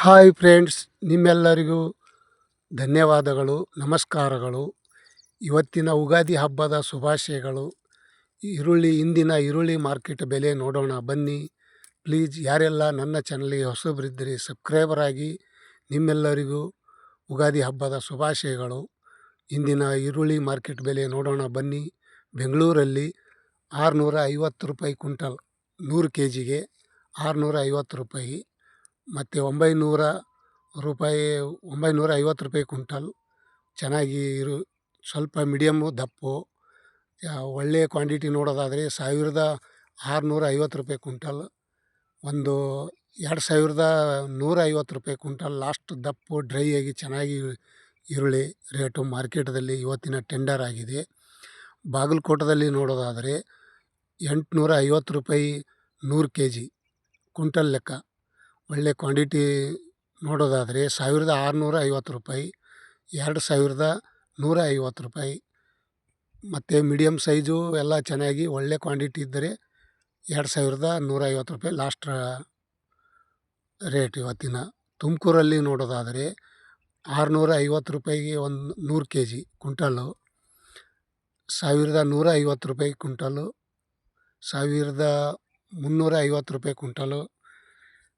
Hi friends ನಿಮ್ಮೆಲ್ಲರಿಗೂ ಧನ್ಯವಾದಗಳು, ನಮಸ್ಕಾರಗಳು. ಇವತ್ತಿನ ಉಗಾದಿ ಹಬ್ಬದ ಶುಭಾಶಯಗಳು. ಈರುಳ್ಳಿ, ಇಂದಿನ ಈರುಳ್ಳಿ ಮಾರ್ಕೆಟ್ ಬೆಲೆ ನೋಡೋಣ, ಬನ್ನಿ. ಪ್ಲೀಸ್ ಯಾರೆಲ್ಲ ನನ್ನ ಚಾನಲ್ಗೆ ಹೊಸಬರಿದ್ದರೆ ಸಬ್ಸ್ಕ್ರೈಬರ್ ಆಗಿ ನಿಮ್ಮೆಲ್ಲರಿಗೂ ಉಗಾದಿ ಹಬ್ಬದ ಶುಭಾಶಯಗಳು. ಇಂದಿನ ಈರುಳ್ಳಿ ಮಾರ್ಕೆಟ್ ಬೆಲೆ ನೋಡೋಣ, ಬನ್ನಿ. ಬೆಂಗಳೂರಲ್ಲಿ ಆರುನೂರ ಐವತ್ತು ರೂಪಾಯಿ ಕುಂಟಲ್ ನೂರು ಕೆ ಜಿಗೆ ಆರುನೂರ ಐವತ್ತು ರೂಪಾಯಿ. ಮತ್ತು ಒಂಬೈನೂರ ರೂಪಾಯಿ, ಒಂಬೈನೂರ ಐವತ್ತು ರೂಪಾಯಿ ಕುಂಟಲ್ ಚೆನ್ನಾಗಿ ಇರು, ಸ್ವಲ್ಪ ಮೀಡಿಯಮ್ಮು ದಪ್ಪು. ಒಳ್ಳೆಯ ಕ್ವಾಂಟಿಟಿ ನೋಡೋದಾದರೆ ಸಾವಿರದ ಆರುನೂರ ಐವತ್ತು ರೂಪಾಯಿ ಕುಂಟಲ್ ಒಂದು ಎರಡು ಸಾವಿರದ ನೂರ ಐವತ್ತು ರೂಪಾಯಿ ಕುಂಟಲ್ ಲಾಸ್ಟ್ ದಪ್ಪು ಡ್ರೈ ಆಗಿ ಚೆನ್ನಾಗಿ ಈರುಳ್ಳಿ ರೇಟು ಮಾರ್ಕೆಟದಲ್ಲಿ ಇವತ್ತಿನ ಟೆಂಡರ್ ಆಗಿದೆ. ಬಾಗಲಕೋಟದಲ್ಲಿ ನೋಡೋದಾದರೆ ಎಂಟುನೂರ ಐವತ್ತು ರೂಪಾಯಿ ನೂರು ಕೆ ಜಿ ಕುಂಟಲ್ ಲೆಕ್ಕ. ಒಳ್ಳೆ ಕ್ವಾಂಟಿಟಿ ನೋಡೋದಾದರೆ ಸಾವಿರದ ಆರುನೂರ ಐವತ್ತು ರೂಪಾಯಿ, ಎರಡು ಸಾವಿರದ ನೂರ ಐವತ್ತು ರೂಪಾಯಿ. ಮತ್ತು ಮೀಡಿಯಮ್ ಸೈಜು ಎಲ್ಲ ಚೆನ್ನಾಗಿ ಒಳ್ಳೆ ಕ್ವಾಂಟಿಟಿ ಇದ್ದರೆ ಎರಡು ಸಾವಿರದ ನೂರ ಐವತ್ತು ರೂಪಾಯಿ ಲಾಸ್ಟ್ ರೇಟ್ ಇವತ್ತಿನ. ತುಮಕೂರಲ್ಲಿ ನೋಡೋದಾದರೆ ಆರುನೂರ ಐವತ್ತು ರೂಪಾಯಿಗೆ ಒಂದು ನೂರು ಕೆ ಜಿ ಕುಂಟಲ್ಲು ಸಾವಿರದ ನೂರ ಐವತ್ತು ರೂಪಾಯಿ ಕುಂಟಲ್ಲು ಸಾವಿರದ ಮುನ್ನೂರ ಐವತ್ತು ರೂಪಾಯಿ ಕುಂಟಲು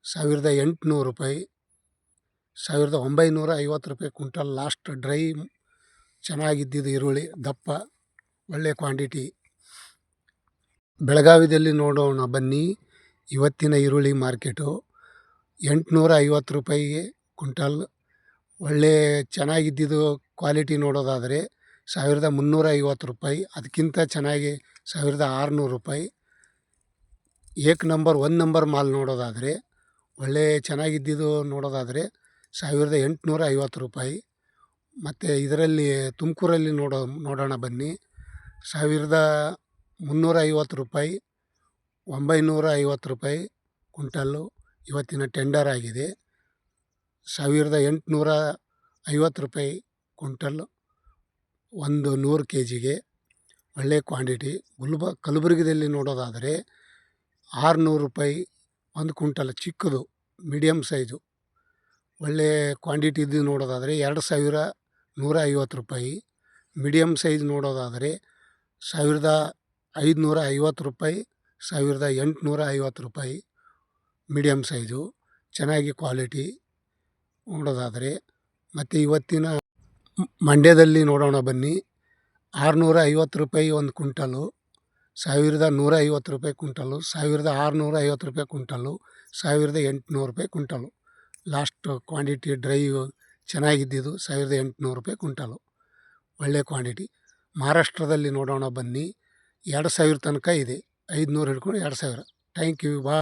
ಸಾವಿರದ ಎಂಟುನೂರು ರೂಪಾಯಿ, ಸಾವಿರದ ಒಂಬೈನೂರ ಐವತ್ತು ರೂಪಾಯಿ ಕುಂಟಲ್ ಲಾಸ್ಟ್ ಡ್ರೈ ಚೆನ್ನಾಗಿದ್ದಿದ್ದು ಈರುಳ್ಳಿ, ದಪ್ಪ ಒಳ್ಳೆಯ ಕ್ವಾಂಟಿಟಿ. ಬೆಳಗಾವಿದಲ್ಲಿ ನೋಡೋಣ ಬನ್ನಿ. ಇವತ್ತಿನ ಈರುಳ್ಳಿ ಮಾರ್ಕೆಟು ಎಂಟುನೂರ ಐವತ್ತು ರೂಪಾಯಿಗೆ ಕುಂಟಲ್ ಒಳ್ಳೆ ಚೆನ್ನಾಗಿದ್ದಿದ್ದು ಕ್ವಾಲಿಟಿ ನೋಡೋದಾದರೆ ಸಾವಿರದ ಮುನ್ನೂರ ಐವತ್ತು ರೂಪಾಯಿ, ಅದಕ್ಕಿಂತ ಚೆನ್ನಾಗಿ ಸಾವಿರದ ಆರುನೂರು ರೂಪಾಯಿ. ಏಕ್ ನಂಬರ್, ಒನ್ ನಂಬರ್ ಮಾಲ್ ನೋಡೋದಾದರೆ ಒಳ್ಳೆ ಚೆನ್ನಾಗಿದ್ದಿದ್ದು ನೋಡೋದಾದರೆ ಸಾವಿರದ ಎಂಟುನೂರ ಐವತ್ತು ರೂಪಾಯಿ. ಮತ್ತು ಇದರಲ್ಲಿ ತುಮಕೂರಲ್ಲಿ ನೋಡೋ, ನೋಡೋಣ ಬನ್ನಿ. ಸಾವಿರದ ಮುನ್ನೂರ ಐವತ್ತು ರೂಪಾಯಿ, ಒಂಬೈನೂರ ಐವತ್ತು ರೂಪಾಯಿ ಕುಂಟಲ್ಲು ಇವತ್ತಿನ ಟೆಂಡರ್ ಆಗಿದೆ. ಸಾವಿರದ ಎಂಟುನೂರ ಐವತ್ತು ರೂಪಾಯಿ ಕುಂಟಲ್ಲು ಒಂದು ನೂರು ಕೆ ಜಿಗೆ ಒಳ್ಳೆಯ ಕ್ವಾಂಟಿಟಿ. ಗುಲ್ಬ, ಕಲಬುರಗಿದಲ್ಲಿ ನೋಡೋದಾದರೆ ಆರುನೂರು ರೂಪಾಯಿ ಒಂದು ಕುಂಟಲ್ ಚಿಕ್ಕದು ಮೀಡಿಯಮ್ ಸೈಜು ಒಳ್ಳೆಯ ಕ್ವಾಂಟಿಟಿ ಇದ್ದು ನೋಡೋದಾದರೆ ಎರಡು ಸಾವಿರ ನೂರ ಐವತ್ತು ರೂಪಾಯಿ. ಮೀಡಿಯಮ್ ಸೈಜ್ ನೋಡೋದಾದರೆ ಸಾವಿರದ ಐದುನೂರ ಐವತ್ತು ರೂಪಾಯಿ, ಸಾವಿರದ ಎಂಟುನೂರ ಐವತ್ತು ರೂಪಾಯಿ ಮೀಡಿಯಮ್ ಸೈಜು ಚೆನ್ನಾಗಿ ಕ್ವಾಲಿಟಿ ನೋಡೋದಾದರೆ ಮತ್ತು ಇವತ್ತಿನ ಮಂಡ್ಯದಲ್ಲಿ ನೋಡೋಣ ಬನ್ನಿ. ಆರುನೂರ ಐವತ್ತು ರೂಪಾಯಿ ಒಂದು ಕುಂಟಲು ಸಾವಿರದ ನೂರ ಐವತ್ತು ರೂಪಾಯಿ ಕುಂಟಲು ಸಾವಿರದ ಆರುನೂರ ಐವತ್ತು ರೂಪಾಯಿ ಕುಂಟಲು ಸಾವಿರದ ಎಂಟುನೂರು ರೂಪಾಯಿ ಕುಂಟಲು ಲಾಸ್ಟ್ ಕ್ವಾಂಟಿಟಿ ಡ್ರೈ ಚೆನ್ನಾಗಿದ್ದಿದ್ದು ಸಾವಿರದ ಎಂಟುನೂರು ರೂಪಾಯಿ ಕುಂಟಲು ಒಳ್ಳೆಯ ಕ್ವಾಂಟಿಟಿ. ಮಹಾರಾಷ್ಟ್ರದಲ್ಲಿ ನೋಡೋಣ ಬನ್ನಿ. ಎರಡು ಸಾವಿರ ತನಕ ಇದೆ. ಐದುನೂರು ಹಿಡ್ಕೊಂಡು ಎರಡು ಸಾವಿರ. Thank you. ಬಾ